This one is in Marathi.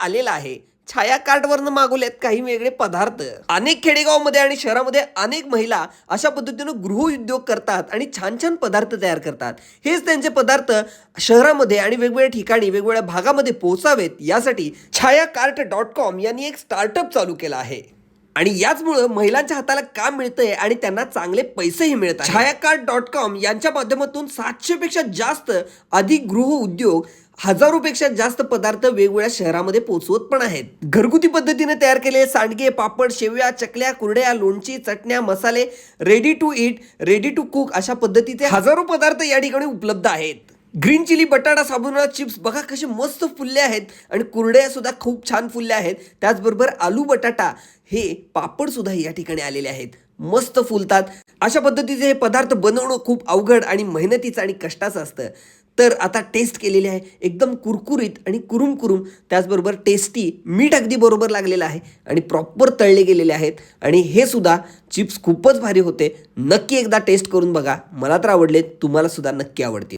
आलेला आहे. छाया कार्टवरनं मागवलेत काही वेगळे पदार्थ. अनेक खेडेगावमध्ये आणि शहरामध्ये अनेक महिला अशा पद्धतीनं गृहउद्योग करतात आणि छान छान पदार्थ तयार करतात. हेच त्यांचे पदार्थ शहरामध्ये आणि वेगवेगळ्या ठिकाणी वेगवेगळ्या भागामध्ये पोहोचावेत यासाठी छाया कार्ट डॉट कॉम यांनी एक स्टार्टअप चालू केला आहे. आणि याचमुळं महिलांच्या हाताला काम मिळतंय आणि त्यांना चांगले पैसेही मिळतात छायाकार्ड डॉट कॉम यांच्या माध्यमातून सातशे पेक्षा जास्त अधिक गृह उद्योग हजारोपेक्षा जास्त पदार्थ वेगवेगळ्या शहरामध्ये पोहोचवत पण आहेत. घरगुती पद्धतीने तयार केलेले सांडगे पापड शेवया चकल्या कुरड्या लोणची चटण्या मसाले ready to eat ready to cook अशा पद्धतीचे हजारो पदार्थ या ठिकाणी उपलब्ध आहेत. ग्रीन चिली बटाटा साबुदाणा चिप्स बघा कसे मस्त फुलले आहेत. आणि कुरड्या सुद्धा खूप छान फुलल्या आहेत. त्याचबरोबर आलू बटाटा हे पापड सुद्धा या ठिकाणी आलेले आहेत. मस्त फुलतात. अशा पद्धतीचे हे पदार्थ बनवणं खूप अवघड आणि मेहनतीचं आणि कष्टाचं असतं. तर आता टेस्ट केलेले आहे. एकदम कुरकुरीत आणि कुरुम कुरुम त्याचबरोबर टेस्टी मीठ अगदी बरोबर लागलेलं आहे. आणि प्रॉपर तळले गेलेले आहेत. आणि हे सुद्धा चिप्स खूपच भारी होते. नक्की एकदा टेस्ट करून बघा. मला तर आवडले. तुम्हाला सुद्धा नक्की आवडतील.